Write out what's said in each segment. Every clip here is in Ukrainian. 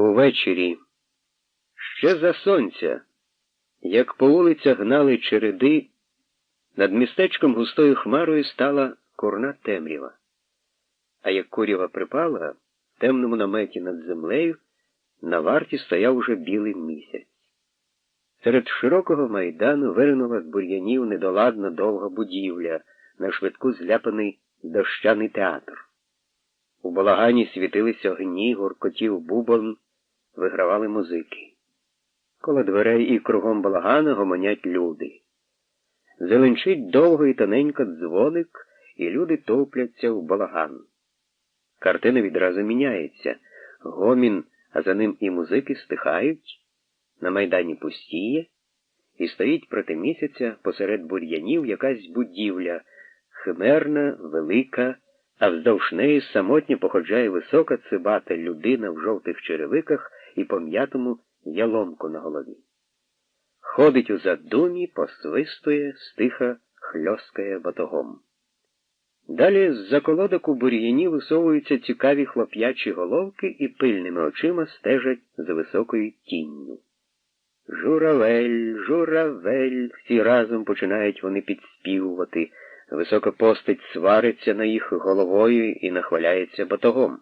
Увечері, ще за сонця, як по вулицях гнали череди, над містечком густою хмарою стала курна темрява. А як курява припала, в темному наметі над землею на варті стояв уже білий місяць. Серед широкого майдану виринула з бур'янів недоладна довга будівля, на швидку зляпаний дощаний театр. У балагані світилися огні, гуркотів бубон, вигравали музики. Коло дверей і кругом балагана гомонять люди. Зеленчить довго і тоненько дзвоник, і люди топляться в балаган. Картина відразу міняється. Гомін, а за ним і музики стихають, на майдані пустіє, і стоїть проти місяця посеред бур'янів якась будівля, химерна, велика, а вздовж неї самотньо походжає висока цибата людина в жовтих черевиках і пом'ятому яломку на голові. Ходить у задумі, посвистує, стиха, хльоскає батогом. Далі з-за колодок у бур'яні висовуються цікаві хлоп'ячі головки і пильними очима стежать за високою тінню. Журавель, журавель, всі разом починають вони підспівувати. Висока постать свариться на їх головою і нахваляється батогом.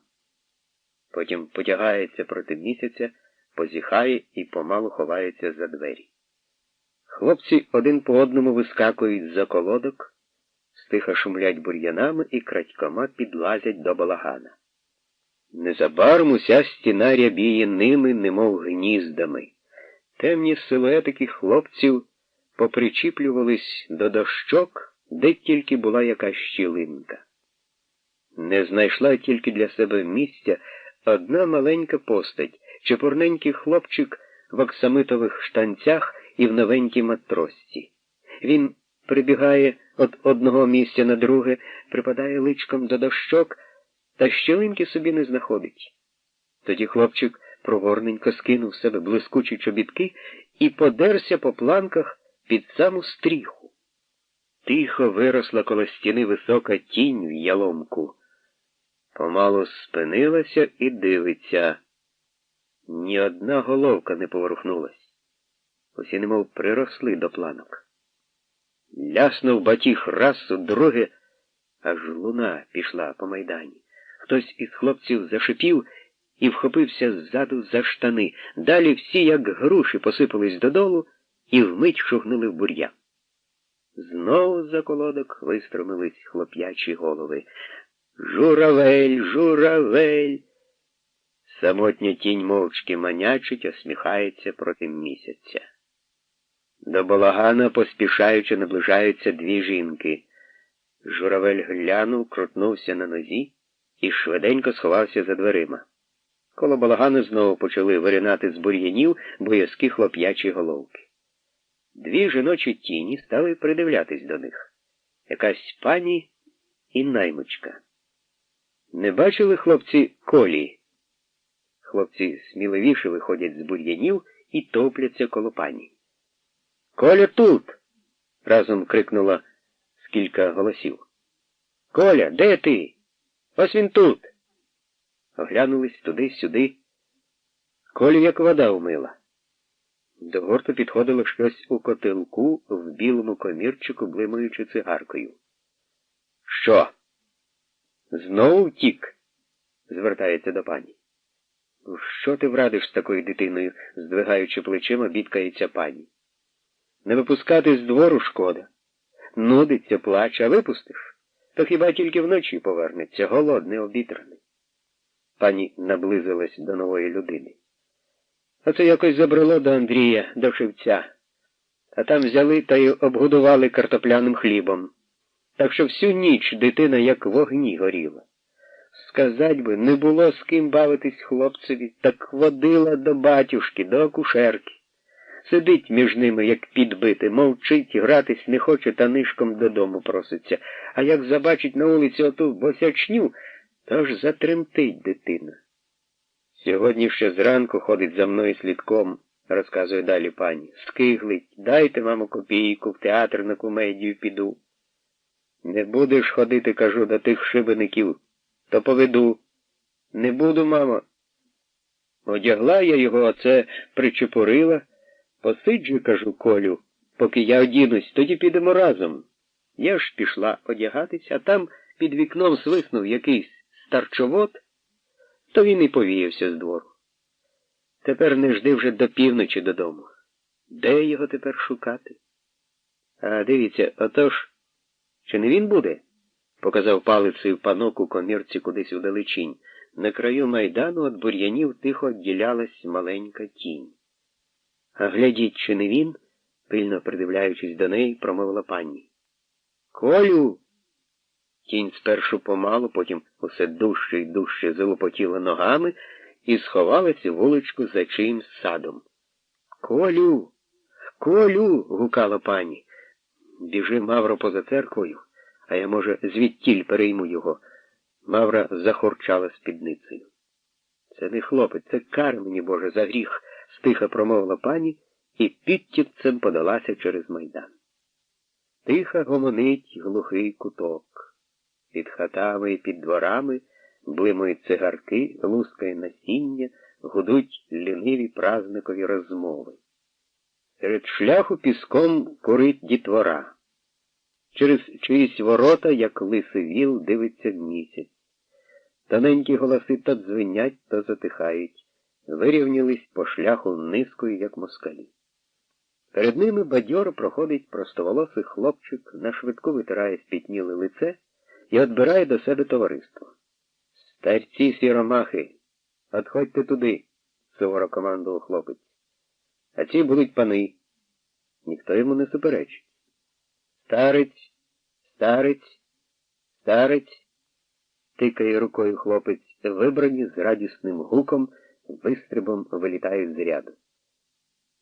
Потім потягається проти місяця, позіхає і помалу ховається за двері. Хлопці один по одному вискакують за колодок, стиха шумлять бур'янами і крадькома підлазять до балагана. Незабаром уся стіна рябіє ними, немов гніздами. Темні силуетики хлопців попричіплювались до дощок, де тільки була якась щілинка. Не знайшла тільки для себе місця одна маленька постать, чепурненький хлопчик в оксамитових штанцях і в новенькій матросці. Він прибігає від одного місця на друге, припадає личком до дощок, та щелинки собі не знаходить. Тоді хлопчик проворненько скинув себе блискучі чобітки і подерся по планках під саму стріху. Тихо виросла коло стіни висока тінь в яломку. Помалу спинилася і дивиться. Ні одна головка не поворухнулась. Усі немов приросли до планок. Ляснув батіг раз у друге, аж луна пішла по майдані. Хтось із хлопців зашипів і вхопився ззаду за штани. Далі всі, як груші, посипались додолу і вмить шугнули в бур'ян. Знову за колодок вистромились хлоп'ячі голови. Журавель, журавель. Самотня тінь мовчки манячить, осміхається проти місяця. До балагана, поспішаючи, наближаються дві жінки. Журавель глянув, крутнувся на нозі і швиденько сховався за дверима. Коло балагану знову почали виринати з бур'янів боязкі хлоп'ячі головки. Дві жіночі тіні стали придивлятись до них. Якась пані і наймичка. Не бачили хлопці колі? Хлопці сміливіше виходять з бур'янів і топляться коло пані. Коля тут. разом крикнула з кілька голосів. Коля, де ти? Ось він тут. Оглянулись туди-сюди. Колю як вода умила. До горту підходило щось у котелку в білому комірчику, блимаючи цигаркою. Що? Знову втік? звертається до пані. Що ти врадиш з такою дитиною? здвигаючи плечима, бідкається пані. Не випускати з двору шкода. Нудиться, плаче, а випустиш, то хіба тільки вночі повернеться, голодний, обітраний. Пані наблизилась до нової людини. Оце якось забрало до Андрія, до шивця, а там взяли та й обгодували картопляним хлібом. Так що всю ніч дитина як в огні горіла. Сказать би, не було з ким бавитись хлопцеві, так водила до батюшки, до акушерки. Сидить між ними, як підбити, мовчить, гратись не хоче та нишком додому проситься. А як забачить на вулиці оту босячню, то ж затремтить дитина. Сьогодні ще зранку ходить за мною слідком, розказує далі пані. Скиглить, дайте, мамо, копійку, в театр на комедію піду. Не будеш ходити, кажу, до тих шибеників, то поведу. Не буду, мамо. Одягла я його, оце причепурила. Посиджу, кажу, Колю, поки я одінусь, тоді підемо разом. Я ж пішла одягатись, а там під вікном свиснув якийсь старчовод, то він і повіявся з двору. Тепер не жди вже до півночі додому. Де його тепер шукати? А дивіться, отож, чи не він буде? показав палицею панок у комірці кудись удалечінь. На краю майдану від бур'янів тихо відділялась маленька тінь. А глядіть, чи не він, пильно придивляючись до неї, промовила пані. Колю. Тінь спершу помалу, потім усе дужче й дужче залопотіла ногами і сховалась у вуличку за чиїмсь садом. Колю, колю. гукала пані. Біжи Мавро поза церквою, а я, може, звідтіль перейму його. Мавра захорчала спідницею. Це не хлопець, це кар мені, Боже, за гріх, стиха промовила пані і підтіпцем подалася через майдан. Тиха гомонить глухий куток. Під хатами і під дворами блимають цигарки, лускає насіння, гудуть ліниві празникові розмови. Серед шляху піском курить дітвора. Через чиїсь ворота, як лисий віл, дивиться місяць. Тоненькі голоси то дзвенять, то затихають, вирівнялись по шляху низкою, як москалі. Перед ними бадьоро проходить простоволосий хлопчик, на швидку витирає спітніле лице і відбирає до себе товариство. Старці сіромахи, отходьте туди, суворо командував хлопець. А ці будуть пани. Ніхто йому не суперечить. Старець, старець, старець, тикає рукою хлопець, вибрані з радісним гуком, вистрибом вилітають з ряду.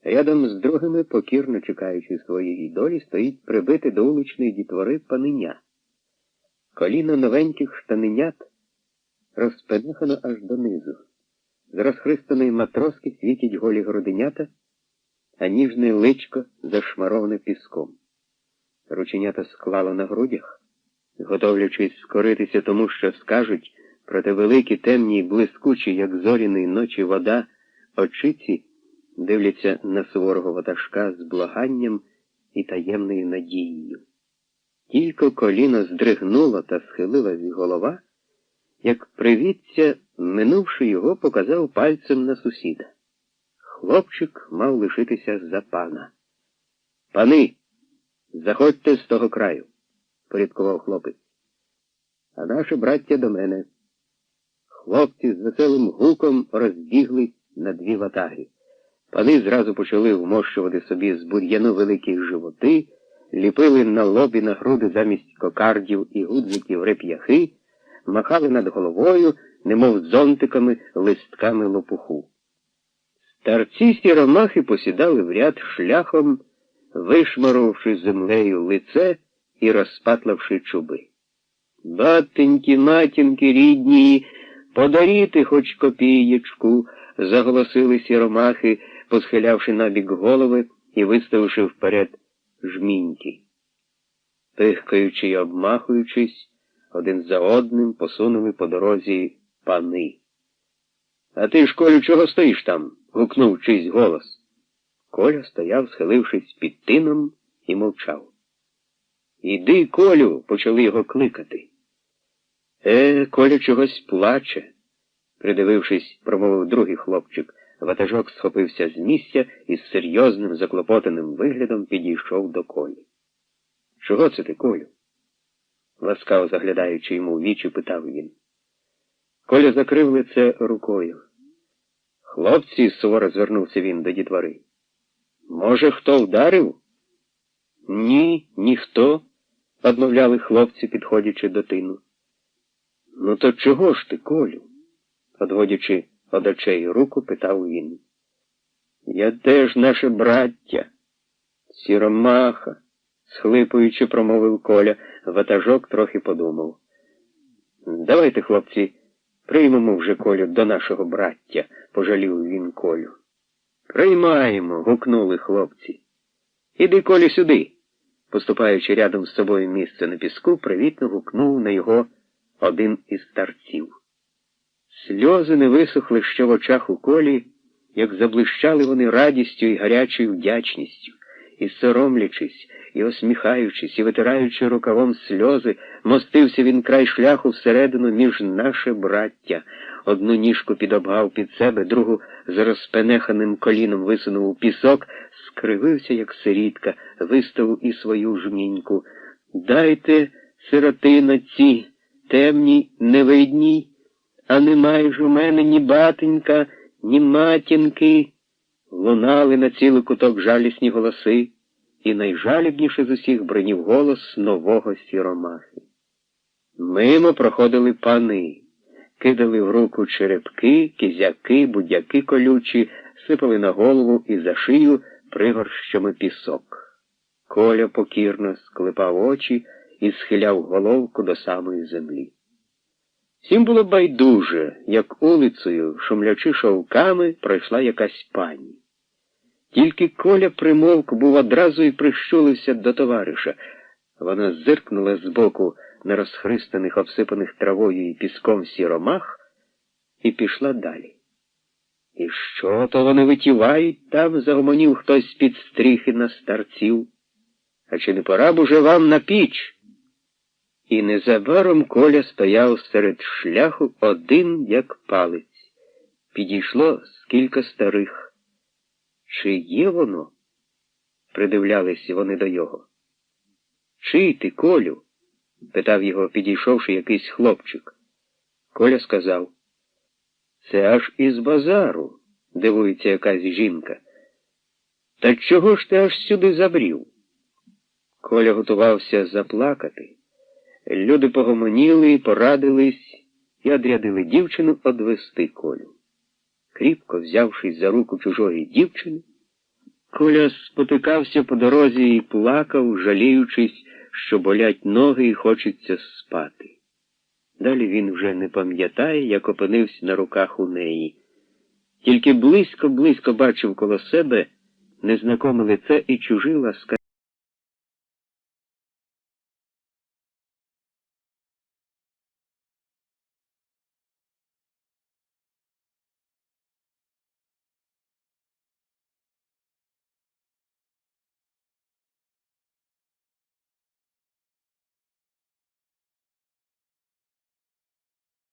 Рядом з другими, покірно чекаючи своєї долі, стоїть прибити до уличної дітвори паненя. Коліна новеньких штаненят розпенихано аж донизу. З розхристаної матроски світять голі груденята, а ніжне личко зашмароване піском. Рученята склало на грудях, готовлячись скоритися тому, що скажуть, проте великі темні блискучі, як зоряний ночі вода, очиці дивляться на суворого ватажка з благанням і таємною надією. Тільки коліно здригнуло та схилилась голова, як привітця, минувши його, показав пальцем на сусіда. Хлопчик мав лишитися за пана. Пани, заходьте з того краю, порядкував хлопець. А наше браття до мене. Хлопці з веселим гуком розбіглись на дві ватаги. Пани зразу почали вмощувати собі з бур'яну великі животи, ліпили на лобі на груди замість кокардів і гудзиків реп'яхи, махали над головою, немов зонтиками, листками лопуху. Старці сіромахи посідали в ряд шляхом, вишмарувавши землею лице і розпатлавши чуби. Батеньки, матінки, рідні, подаріти хоч копієчку, заголосили сіромахи, посхилявши набік голови і виставивши вперед жміньки. Пихкаючи й обмахуючись, один за одним посунули по дорозі пани. А ти, школю, чого стоїш там? Гукнув чийсь голос. Коля стояв, схилившись під тином, і мовчав. Іди, Колю, почали його кликати. Е, Коля чогось плаче, придивившись, промовив другий хлопчик. Ватажок схопився з місця і з серйозним заклопотаним виглядом підійшов до колі. Чого це ти, Колю? ласкаво заглядаючи йому в вічі, питав він. Коля закрив лице рукою. Хлопці, суворо звернувся він до дітвори. Може, хто вдарив? Ні, ніхто, одмовляли хлопці, підходячи до тину. Ну, то чого ж ти, Колю? одводячи од очей руку, питав він. Я теж наше браття, сіромаха, схлипуючи, промовив Коля, ватажок трохи подумав. Давайте, хлопці, приймемо вже Колю до нашого браття, пожалів він Колю. Приймаємо, гукнули хлопці. Іди, Колю, сюди. Поступаючи рядом з собою місце на піску, привітно гукнув на його один із старців. Сльози не висохли ще в очах у колі, як заблищали вони радістю і гарячою вдячністю, і соромлячись, і осміхаючись, і витираючи рукавом сльози, мостився він край шляху всередину між наше браття. Одну ніжку підобгав під себе, другу з розпенеханим коліном висунув у пісок, скривився, як сирітка, виставив і свою жміньку. Дайте, сиротина, ці темній, невидній, а немає ж у мене ні батенька, ні матінки. Лунали на цілий куток жалісні голоси, і найжалібніше з усіх бринів голос нового сіромахи. Мимо проходили пани, кидали в руку черепки, кізяки, будяки колючі, сипали на голову і за шию пригорщами пісок. Коля покірно склепав очі і схиляв головку до самої землі. Всім було байдуже, як улицею, шумлячи шовками, пройшла якась пані. Тільки Коля примовк був одразу і прищулився до товариша. Вона зиркнула збоку на розхристаних, обсипаних травою і піском сіромах і пішла далі. І що то вони витівають там, загомонів хтось під стріхи на старців. А чи не пора б уже вам на піч? І незабаром Коля стояв серед шляху один, як палець. Підійшло скільки старих. Чи є воно? придивлялись вони до його. Чий ти, Колю? питав його, підійшовши якийсь хлопчик. Коля сказав. Це аж із базару, дивується якась жінка. Та чого ж ти аж сюди забрів? Коля готувався заплакати. Люди погомоніли, порадились і одрядили дівчину одвести Колю. Кріпко взявшись за руку чужої дівчини, Коля спотикався по дорозі і плакав, жаліючись, що болять ноги і хочеться спати. Далі він вже не пам'ятає, як опинився на руках у неї. Тільки близько-близько бачив коло себе незнакоме лице і чужі ласка.